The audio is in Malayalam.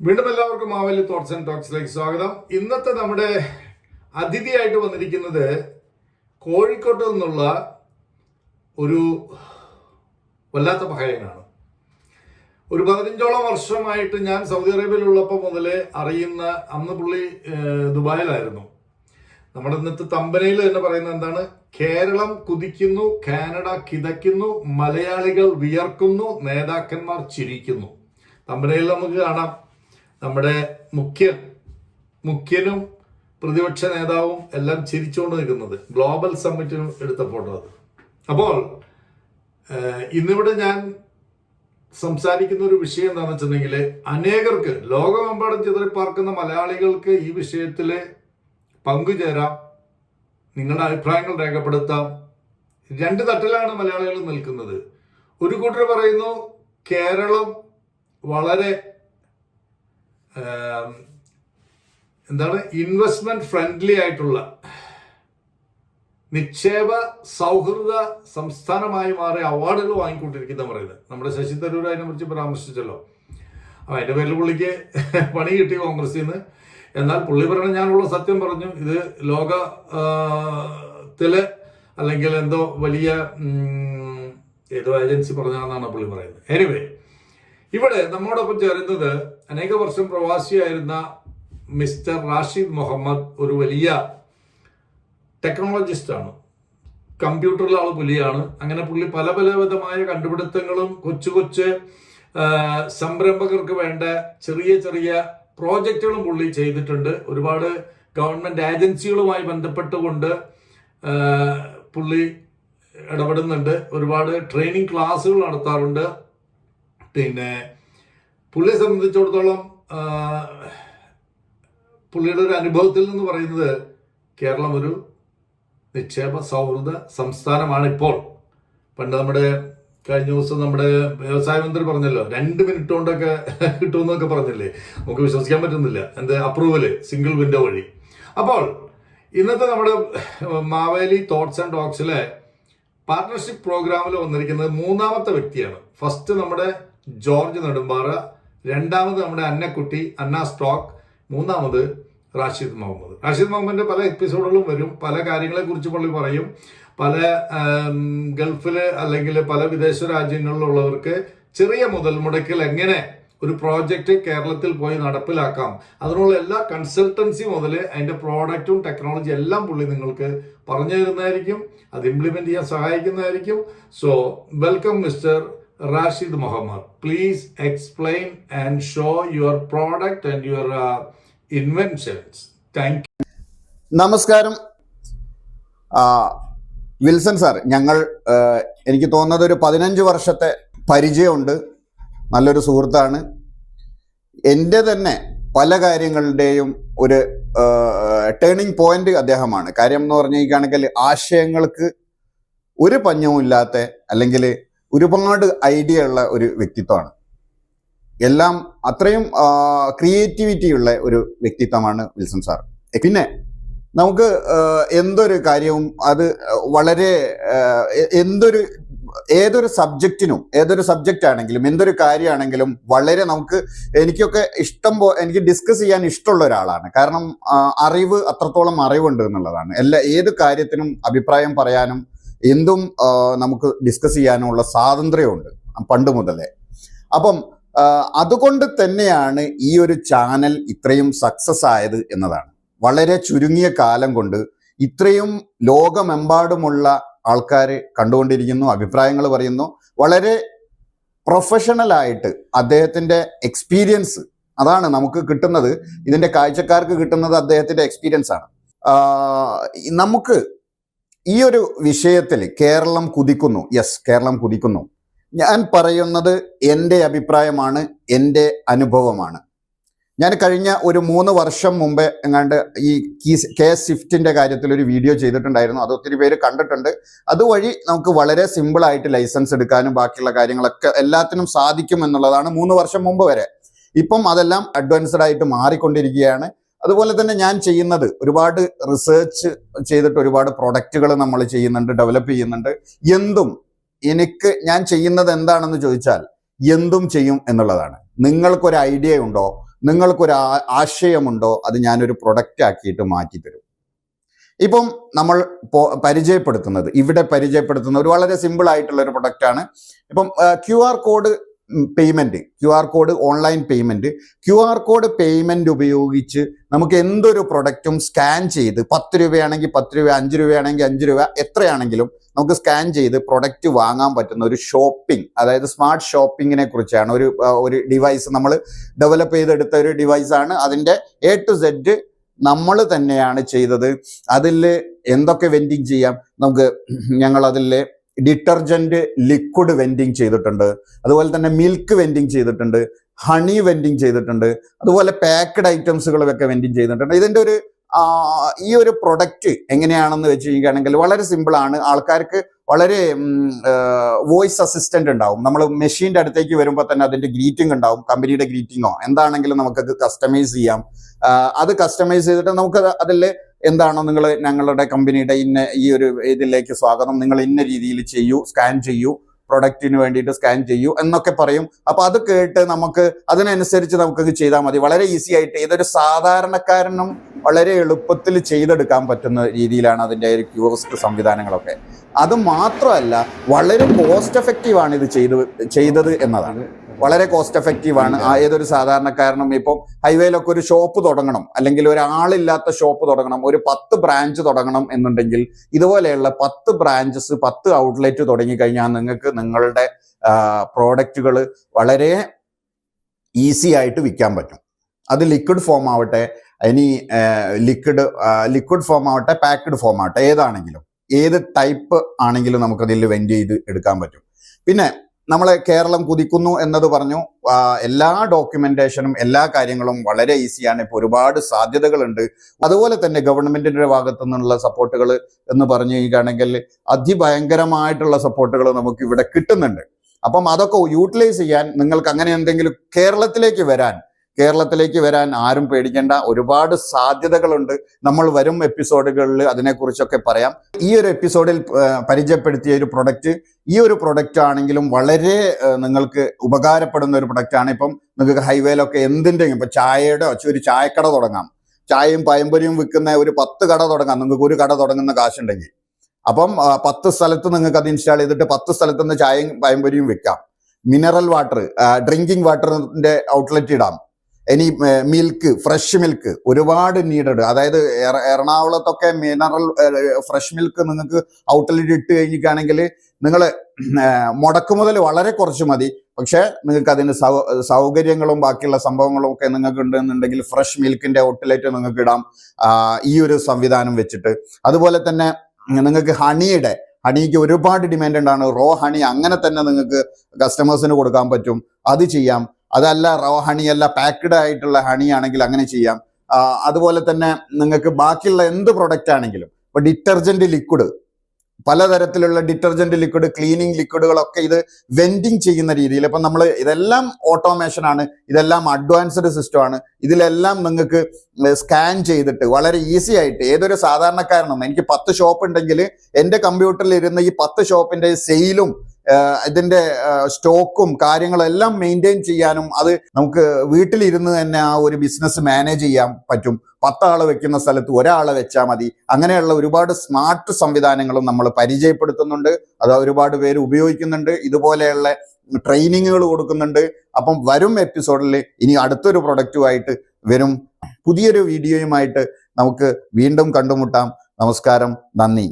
വീണ്ടും എല്ലാവർക്കും മാവേലി തോട്ട്സ് ആൻഡ് ടോക്സിലേക്ക് സ്വാഗതം. ഇന്നത്തെ നമ്മുടെ അതിഥിയായിട്ട് വന്നിരിക്കുന്നത് കോഴിക്കോട്ട് നിന്നുള്ള ഒരു വല്ലാത്ത പഹയനാണ് ഒരു പതിനഞ്ചോളം വർഷമായിട്ട് ഞാൻ സൗദി അറേബ്യയിലുള്ളപ്പോൾ മുതൽ അറിയുന്ന അന്ന് പുള്ളി ദുബായിലായിരുന്നു. നമ്മുടെ ഇന്നത്തെ തമ്പനയിൽ തന്നെ പറയുന്നത് എന്താണ്? കേരളം കുതിക്കുന്നു കാനഡ കിതയ്ക്കുന്നു മലയാളികൾ വിയർക്കുന്നു നേതാക്കന്മാർ ചിരിക്കുന്നു. തമ്പനയിൽ നമുക്ക് കാണാം. നമ്മുടെ മുഖ്യ മുഖ്യനും പ്രതിപക്ഷ നേതാവും എല്ലാം ചിരിച്ചുകൊണ്ട് നിൽക്കുന്നത്. ഗ്ലോബൽ സമ്മിറ്റിനും എടുത്ത ഫോട്ടോ അത്. അപ്പോൾ ഇന്നിവിടെ ഞാൻ സംസാരിക്കുന്ന ഒരു വിഷയം എന്താണെന്ന് വെച്ചിട്ടുണ്ടെങ്കിൽ അനേകർക്ക് ലോകമെമ്പാടും ചിതറിപ്പാർക്കുന്ന മലയാളികൾക്ക് ഈ വിഷയത്തിൽ പങ്കുചേരാം നിങ്ങളുടെ അഭിപ്രായങ്ങൾ രേഖപ്പെടുത്താം. രണ്ട് തട്ടിലാണ് മലയാളികൾ നിൽക്കുന്നത്. ഒരു കൂട്ടർ പറയുന്നു കേരളം വളരെ എന്താണ്? ഇൻവെസ്റ്റ്മെന്റ് ഫ്രണ്ട്ലി ആയിട്ടുള്ള നിക്ഷേപ സൗഹൃദ സംസ്ഥാനമായി മാറിയ അവാർഡുകൾ വാങ്ങിക്കൊണ്ടിരിക്കുന്ന പറയുന്നത്. നമ്മുടെ ശശി തരൂർ അതിനെ കുറിച്ച് പരാമർശിച്ചല്ലോ. അപ്പൊ അതിന്റെ പേരിൽ പുള്ളിക്ക് പണി കിട്ടി കോൺഗ്രസിൽ നിന്ന്. എന്നാൽ പുള്ളി പറഞ്ഞ ഞാനുള്ള സത്യം പറഞ്ഞു. ഇത് ലോക ആ, അല്ലെങ്കിൽ എന്തോ വലിയ ഏതോ ഏജൻസി പറഞ്ഞാണെന്നാണ് പുള്ളി പറയുന്നത്. എനിവേ ഇവിടെ നമ്മോടൊപ്പം ചേരുന്നത് അനേക വർഷം പ്രവാസിയായിരുന്ന മിസ്റ്റർ റാഷിദ് മുഹമ്മദ് ഒരു വലിയ ടെക്നോളജിസ്റ്റാണ് ആണ്. കമ്പ്യൂട്ടറിൽ ആൾ പുലിയാണ്. അങ്ങനെ പുള്ളി പല പലവിധമായ കണ്ടുപിടുത്തങ്ങളും കൊച്ചു കൊച്ചു സംരംഭകർക്ക് വേണ്ട ചെറിയ ചെറിയ പ്രോജക്റ്റുകളും പുള്ളി ചെയ്തിട്ടുണ്ട്. ഒരുപാട് ഗവൺമെന്റ് ഏജൻസികളുമായി ബന്ധപ്പെട്ടുകൊണ്ട് പുള്ളി ഇടപെടുന്നുണ്ട്. ഒരുപാട് ട്രെയിനിങ് ക്ലാസ്സുകൾ നടത്താറുണ്ട്. പിന്നെ പുള്ളിയെ സംബന്ധിച്ചിടത്തോളം പുള്ളിയുടെ ഒരു അനുഭവത്തിൽ നിന്ന് പറയുന്നത് കേരളം ഒരു നിക്ഷേപ സൗഹൃദ സംസ്ഥാനമാണ് ഇപ്പോൾ പണ്ട് നമ്മുടെ കഴിഞ്ഞ ദിവസം നമ്മുടെ വ്യവസായ മന്ത്രി പറഞ്ഞല്ലോ രണ്ട് മിനിറ്റ് കൊണ്ടൊക്കെ കിട്ടുമെന്നൊക്കെ പറഞ്ഞില്ലേ? നമുക്ക് വിശ്വസിക്കാൻ പറ്റുന്നില്ല. എന്ത് അപ്രൂവൽ സിംഗിൾ വിൻഡോ വഴി. അപ്പോൾ ഇന്നത്തെ നമ്മുടെ മാവേലി തോട്ട്സ് ആൻഡ് ടോക്സിലെ പാർട്ണർഷിപ്പ് പ്രോഗ്രാമിൽ വന്നിരിക്കുന്നത് മൂന്നാമത്തെ വ്യക്തിയാണ്. ഫസ്റ്റ് നമ്മുടെ ജോർജ് നെടുമ്പാറ രണ്ടാമത് നമ്മുടെ അന്നക്കുട്ടി അന്ന സ്റ്റോക്ക് മൂന്നാമത് റാഷിദ് മുഹമ്മദ്. റാഷിദ് മുഹമ്മദിന്റെ പല എപ്പിസോഡുകളും വരും പല കാര്യങ്ങളെ കുറിച്ച് പുള്ളി പറയും. പല ഗൾഫിൽ അല്ലെങ്കിൽ പല വിദേശ രാജ്യങ്ങളിലുള്ളവർക്ക് ചെറിയ മുതൽ മുടക്കിൽ എങ്ങനെ ഒരു പ്രോജക്റ്റ് കേരളത്തിൽ പോയി നടപ്പിലാക്കാം അതിനുള്ള എല്ലാ കൺസൾട്ടൻസി മുതൽ അതിന്റെ പ്രോഡക്റ്റും ടെക്നോളജി എല്ലാം പുള്ളി നിങ്ങൾക്ക് പറഞ്ഞു തരുന്നതായിരിക്കും അത് ഇംപ്ലിമെന്റ് ചെയ്യാൻ സഹായിക്കുന്നതായിരിക്കും. So welcome mister Rashid Muhammad please explain and show your product and your inventions thank നമസ്കാരം. ആ, വിൽസൺ സാർ ഞങ്ങൾ എനിക്ക് തോന്നുന്നത് ഒരു പതിനഞ്ച് വർഷത്തെ പരിചയമുണ്ട്. നല്ലൊരു സുഹൃത്താണ്. എന്റെ തന്നെ പല കാര്യങ്ങളുടെയും ഒരു ടേണിംഗ് പോയിന്റ് അദ്ദേഹമാണ്. കാര്യം എന്ന് പറഞ്ഞിരിക്കുകയാണെങ്കിൽ ആശയങ്ങൾക്ക് ഒരു പഞ്ഞവും ഇല്ലാത്ത അല്ലെങ്കിൽ ഒരുപാട് ഐഡിയ ഉള്ള ഒരു വ്യക്തിത്വമാണ്. എല്ലാം അത്രയും ക്രിയേറ്റിവിറ്റി ഉള്ള ഒരു വ്യക്തിത്വമാണ് വിൽസൺ സാർ. പിന്നെ നമുക്ക് എന്തൊരു കാര്യവും അത് വളരെ എന്തൊരു ഏതൊരു സബ്ജക്റ്റിനും ഏതൊരു സബ്ജക്റ്റ് ആണെങ്കിലും എന്തൊരു കാര്യമാണെങ്കിലും വളരെ നമുക്ക് എനിക്കൊക്കെ ഇഷ്ടം പോ എനിക്ക് ഡിസ്കസ് ചെയ്യാൻ ഇഷ്ടമുള്ള ഒരാളാണ്. കാരണം അറിവ് അത്രത്തോളം അറിവുണ്ട് എന്നുള്ളതാണ്. എല്ലാ ഏത് കാര്യത്തിനും അഭിപ്രായം പറയാനും എന്തും നമുക്ക് ഡിസ്കസ് ചെയ്യാനുള്ള സ്വാതന്ത്ര്യമുണ്ട് പണ്ട് മുതലേ. അപ്പം അതുകൊണ്ട് തന്നെയാണ് ഈ ഒരു ചാനൽ ഇത്രയും സക്സസ് ആയത് എന്നതാണ്. വളരെ ചുരുങ്ങിയ കാലം കൊണ്ട് ഇത്രയും ലോകമെമ്പാടുമുള്ള ആൾക്കാർ കണ്ടുകൊണ്ടിരിക്കുന്നു അഭിപ്രായങ്ങൾ പറയുന്നു. വളരെ പ്രൊഫഷണൽ ആയിട്ട് അദ്ദേഹത്തിന്റെ എക്സ്പീരിയൻസ് അതാണ് നമുക്ക് കിട്ടുന്നത്. ഇതിന്റെ കാഴ്ചക്കാർക്ക് കിട്ടുന്നത് അദ്ദേഹത്തിന്റെ എക്സ്പീരിയൻസ് ആണ്. നമുക്ക് ഈ ഒരു വിഷയത്തിൽ കേരളം കുതിക്കുന്നു. യെസ് കേരളം കുതിക്കുന്നു. ഞാൻ പറയുന്നത് എന്റെ അഭിപ്രായമാണ് എന്റെ അനുഭവമാണ്. ഞാൻ കഴിഞ്ഞ ഒരു മൂന്ന് വർഷം മുമ്പേ എങ്ങാണ്ട് ഈ കീസ് കെ സ്വിഫ്റ്റിന്റെ കാര്യത്തിൽ ഒരു വീഡിയോ ചെയ്തിട്ടുണ്ടായിരുന്നു. അത് ഒത്തിരി പേര് കണ്ടിട്ടുണ്ട്. അതുവഴി നമുക്ക് വളരെ സിമ്പിളായിട്ട് ലൈസൻസ് എടുക്കാനും ബാക്കിയുള്ള കാര്യങ്ങളൊക്കെ എല്ലാത്തിനും സാധിക്കും എന്നുള്ളതാണ് മൂന്ന് വർഷം മുമ്പ് വരെ. ഇപ്പം അതെല്ലാം അഡ്വാൻസ്ഡ് ആയിട്ട് മാറിക്കൊണ്ടിരിക്കുകയാണ്. അതുപോലെ തന്നെ ഞാൻ ചെയ്യുന്നത് ഒരുപാട് റിസേർച്ച് ചെയ്തിട്ട് ഒരുപാട് പ്രൊഡക്റ്റുകൾ നമ്മൾ ചെയ്യുന്നുണ്ട് ഡെവലപ്പ് ചെയ്യുന്നുണ്ട്. എന്തും എനിക്ക് ഞാൻ ചെയ്യുന്നത് എന്താണെന്ന് ചോദിച്ചാൽ എന്തും ചെയ്യും എന്നുള്ളതാണ്. നിങ്ങൾക്കൊരു ഐഡിയ ഉണ്ടോ? നിങ്ങൾക്കൊരു ആശയമുണ്ടോ? അത് ഞാനൊരു പ്രൊഡക്റ്റ് ആക്കിയിട്ട് മാറ്റി തരും ഇപ്പം നമ്മൾ പരിചയപ്പെടുത്തുന്നത് ഇവിടെ പരിചയപ്പെടുത്തുന്ന ഒരു വളരെ സിമ്പിൾ ആയിട്ടുള്ള ഒരു പ്രൊഡക്റ്റാണ് ഇപ്പം Q R code payment Q R code online payment Q R code payment ഉപയോഗിച്ച് നമുക്ക് എന്തൊരു പ്രൊഡക്റ്റും സ്കാൻ ചെയ്ത് പത്ത് രൂപയാണെങ്കിൽ പത്ത് രൂപ അഞ്ച് രൂപയാണെങ്കിൽ അഞ്ച് രൂപ എത്രയാണെങ്കിലും നമുക്ക് സ്കാൻ ചെയ്ത് പ്രൊഡക്റ്റ് വാങ്ങാൻ പറ്റുന്ന ഒരു ഷോപ്പിംഗ് അതായത് സ്മാർട്ട് ഷോപ്പിങ്ങിനെ കുറിച്ചാണ്. ഒരു ഒരു ഡിവൈസ് നമ്മൾ ഡെവലപ്പ് ചെയ്തെടുത്ത ഒരു ഡിവൈസാണ് അതിന്റെ എ ടു സെഡ് നമ്മൾ തന്നെയാണ് ചെയ്തത്. അതിൽ എന്തൊക്കെ വെൻഡിങ് ചെയ്യാം? നമുക്ക് ഞങ്ങൾ അതിൽ ഡിറ്റർജന്റ് ലിക്വിഡ് വെൻഡിങ് ചെയ്തിട്ടുണ്ട്. അതുപോലെ തന്നെ മിൽക്ക് വെൻഡിങ് ചെയ്തിട്ടുണ്ട്. ഹണി വെൻഡിങ് ചെയ്തിട്ടുണ്ട്. അതുപോലെ പാക്ക്ഡ് ഐറ്റംസുകളൊക്കെ വെൻഡിങ് ചെയ്തിട്ടുണ്ട്. ഇതിന്റെ ഒരു ഈ ഒരു പ്രൊഡക്റ്റ് എങ്ങനെയാണെന്ന് വെച്ച് കഴിഞ്ഞാണെങ്കിൽ വളരെ സിമ്പിൾ ആണ്. ആൾക്കാർക്ക് വളരെ വോയിസ് അസിസ്റ്റന്റ് ഉണ്ടാവും. നമ്മൾ മെഷീന്റെ അടുത്തേക്ക് വരുമ്പോൾ തന്നെ അതിന്റെ ഗ്രീറ്റിംഗ് ഉണ്ടാവും. കമ്പനിയുടെ ഗ്രീറ്റിംഗോ എന്താണെങ്കിലും നമുക്കത് കസ്റ്റമൈസ് ചെയ്യാം. അത് കസ്റ്റമൈസ് ചെയ്തിട്ട് നമുക്ക് അതിൽ എന്താണോ നിങ്ങൾ ഞങ്ങളുടെ കമ്പനിയുടെ ഇന്ന ഈ ഒരു ഇതിലേക്ക് സ്വാഗതം. നിങ്ങൾ ഇന്ന രീതിയിൽ ചെയ്യൂ സ്കാൻ ചെയ്യൂ പ്രൊഡക്റ്റിന് വേണ്ടിയിട്ട് സ്കാൻ ചെയ്യൂ എന്നൊക്കെ പറയും. അപ്പൊ അത് കേട്ട് നമുക്ക് അതിനനുസരിച്ച് നമുക്കത് ചെയ്താൽ മതി. വളരെ ഈസി ആയിട്ട് ഏതൊരു സാധാരണക്കാരനും വളരെ എളുപ്പത്തിൽ ചെയ്തെടുക്കാൻ പറ്റുന്ന രീതിയിലാണ് അതിന്റെ ഒരു ക്യൂറിസ്റ്റ് സംവിധാനങ്ങളൊക്കെ. അത് മാത്രമല്ല വളരെ കോസ്റ്റ് എഫക്റ്റീവ് ആണ് ഇത് ചെയ്ത് ചെയ്തത് എന്നതാണ്. വളരെ കോസ്റ്റ് എഫക്റ്റീവ് ആണ്. ഏതൊരു സാധാരണക്കാരനും ഇപ്പം ഹൈവേയിലൊക്കെ ഒരു ഷോപ്പ് തുടങ്ങണം. അല്ലെങ്കിൽ ഒരാളില്ലാത്ത ഷോപ്പ് തുടങ്ങണം. ഒരു പത്ത് ബ്രാഞ്ച് തുടങ്ങണം എന്നുണ്ടെങ്കിൽ ഇതുപോലെയുള്ള പത്ത് ബ്രാഞ്ചസ് പത്ത് ഔട്ട്ലെറ്റ് തുടങ്ങിക്കഴിഞ്ഞാൽ നിങ്ങൾക്ക് നിങ്ങളുടെ പ്രോഡക്റ്റുകൾ വളരെ ഈസി ആയിട്ട് വിൽക്കാൻ പറ്റും. അത് ലിക്വിഡ് ഫോം ആവട്ടെ ഇനി ലിക്വിഡ് ലിക്വിഡ് ഫോം ആവട്ടെ പാക്ക്ഡ് ഫോം ആവട്ടെ ഏതാണെങ്കിലും ഏത് ടൈപ്പ് ആണെങ്കിലും നമുക്കതിൽ വെൻഡ് ചെയ്ത് എടുക്കാൻ പറ്റും. പിന്നെ നമ്മളെ കേരളം കുതിക്കുന്നു എന്നത് പറഞ്ഞു. എല്ലാ ഡോക്യുമെന്റേഷനും എല്ലാ കാര്യങ്ങളും വളരെ ഈസിയാണ് ഇപ്പോൾ ഒരുപാട് സാധ്യതകളുണ്ട്. അതുപോലെ തന്നെ ഗവൺമെന്റിന്റെ ഭാഗത്തു നിന്നുള്ള സപ്പോർട്ടുകൾ എന്ന് പറഞ്ഞു കഴിഞ്ഞാണെങ്കിൽ അതിഭയങ്കരമായിട്ടുള്ള സപ്പോർട്ടുകൾ നമുക്ക് ഇവിടെ കിട്ടുന്നുണ്ട്. അപ്പം അതൊക്കെ യൂട്ടിലൈസ് ചെയ്യാൻ നിങ്ങൾക്ക് അങ്ങനെ എന്തെങ്കിലും കേരളത്തിലേക്ക് വരാൻ കേരളത്തിലേക്ക് വരാൻ ആരും പേടിക്കേണ്ട. ഒരുപാട് സാധ്യതകളുണ്ട്. നമ്മൾ വരും എപ്പിസോഡുകളിൽ അതിനെക്കുറിച്ചൊക്കെ പറയാം. ഈ ഒരു എപ്പിസോഡിൽ പരിചയപ്പെടുത്തിയ ഒരു പ്രൊഡക്റ്റ് ഈ ഒരു പ്രൊഡക്റ്റ് ആണെങ്കിലും വളരെ നിങ്ങൾക്ക് ഉപകാരപ്പെടുന്ന ഒരു പ്രൊഡക്റ്റ് ആണ്. ഇപ്പം നിങ്ങൾക്ക് ഹൈവേയിലൊക്കെ എന്തിന്റെയും ഇപ്പം ചായയുടെ ഒരു ചായക്കട തുടങ്ങാം. ചായയും പയമ്പൊരിയും വിൽക്കുന്ന ഒരു പത്ത് കട തുടങ്ങാം. നിങ്ങൾക്ക് ഒരു കട തുടങ്ങുന്ന കാശുണ്ടെങ്കിൽ. അപ്പം പത്ത് സ്ഥലത്ത് നിങ്ങൾക്ക് അത് ഇൻസ്റ്റാൾ ചെയ്തിട്ട് പത്ത് സ്ഥലത്ത് നിന്ന് ചായയും പയമ്പൊരിയും വിൽക്കാം. മിനറൽ വാട്ടർ ഡ്രിങ്കിങ് വാട്ടറിന്റെ ഔട്ട്ലെറ്റ് ഇടാം. ഇനി മിൽക്ക് ഫ്രഷ് മിൽക്ക് ഒരുപാട് നീഡഡ് അതായത് എറണാകുളത്തൊക്കെ മിനറൽ ഫ്രഷ് മിൽക്ക് നിങ്ങൾക്ക് ഔട്ട്ലെറ്റ് ഇട്ട് കഴിഞ്ഞിട്ടാണെങ്കിൽ നിങ്ങൾ മുടക്കുമുതൽ വളരെ കുറച്ച് മതി. പക്ഷേ നിങ്ങൾക്ക് അതിന് സൗ സൗകര്യങ്ങളും ബാക്കിയുള്ള സംഭവങ്ങളും ഒക്കെ നിങ്ങൾക്ക് ഉണ്ടെന്നുണ്ടെങ്കിൽ ഫ്രഷ് മിൽക്കിന്റെ ഔട്ട്ലെറ്റ് നിങ്ങൾക്ക് ഇടാം. ഈ ഒരു സംവിധാനം വെച്ചിട്ട്. അതുപോലെ തന്നെ നിങ്ങൾക്ക് ഹണിയുടെ ഹണിക്ക് ഒരുപാട് ഡിമാൻഡ് ഉണ്ടാണ്. റോ ഹണി അങ്ങനെ തന്നെ നിങ്ങൾക്ക് കസ്റ്റമേഴ്സിന് കൊടുക്കാൻ പറ്റും. അത് ചെയ്യാം. അതല്ല റോ ഹണി അല്ല പാക്ക്ഡ് ആയിട്ടുള്ള ഹണി ആണെങ്കിൽ അങ്ങനെ ചെയ്യാം. അതുപോലെ തന്നെ നിങ്ങൾക്ക് ബാക്കിയുള്ള എന്ത് പ്രൊഡക്റ്റ് ആണെങ്കിലും ഇപ്പൊ ഡിറ്റർജന്റ് ലിക്വിഡ് പലതരത്തിലുള്ള ഡിറ്റർജന്റ് ലിക്വിഡ് ക്ലീനിങ് ലിക്വിഡുകളൊക്കെ ഇത് വെൻഡിങ് ചെയ്യുന്ന രീതിയിൽ ഇപ്പം നമ്മൾ ഇതെല്ലാം ഓട്ടോമേഷൻ ആണ് ഇതെല്ലാം അഡ്വാൻസ്ഡ് സിസ്റ്റം ആണ് ഇതിലെല്ലാം നിങ്ങൾക്ക് സ്കാൻ ചെയ്തിട്ട് വളരെ ഈസി ആയിട്ട് ഏതൊരു സാധാരണക്കാരനും എനിക്ക് പത്ത് ഷോപ്പ് ഉണ്ടെങ്കിൽ എന്റെ കമ്പ്യൂട്ടറിൽ ഇരുന്ന് ഈ പത്ത് ഷോപ്പിന്റെ സെയിലും ഇതിന്റെ സ്റ്റോക്കും കാര്യങ്ങളെല്ലാം മെയിന്റെയിൻ ചെയ്യാനും അത് നമുക്ക് വീട്ടിലിരുന്ന് തന്നെ ആ ഒരു ബിസിനസ് മാനേജ് ചെയ്യാൻ പറ്റും. പത്താൾ വെക്കുന്ന സ്ഥലത്ത് ഒരാളെ വെച്ചാൽ മതി. അങ്ങനെയുള്ള ഒരുപാട് സ്മാർട്ട് സംവിധാനങ്ങളും നമ്മൾ പരിചയപ്പെടുത്തുന്നുണ്ട്. അത് ഒരുപാട് പേര് ഉപയോഗിക്കുന്നുണ്ട്. ഇതുപോലെയുള്ള ട്രെയിനിങ്ങുകൾ കൊടുക്കുന്നുണ്ട്. അപ്പം വരും എപ്പിസോഡിൽ ഇനി അടുത്തൊരു പ്രൊഡക്റ്റുമായിട്ട് വരും. പുതിയൊരു വീഡിയോയുമായിട്ട് നമുക്ക് വീണ്ടും കണ്ടുമുട്ടാം. നമസ്കാരം. നന്ദി.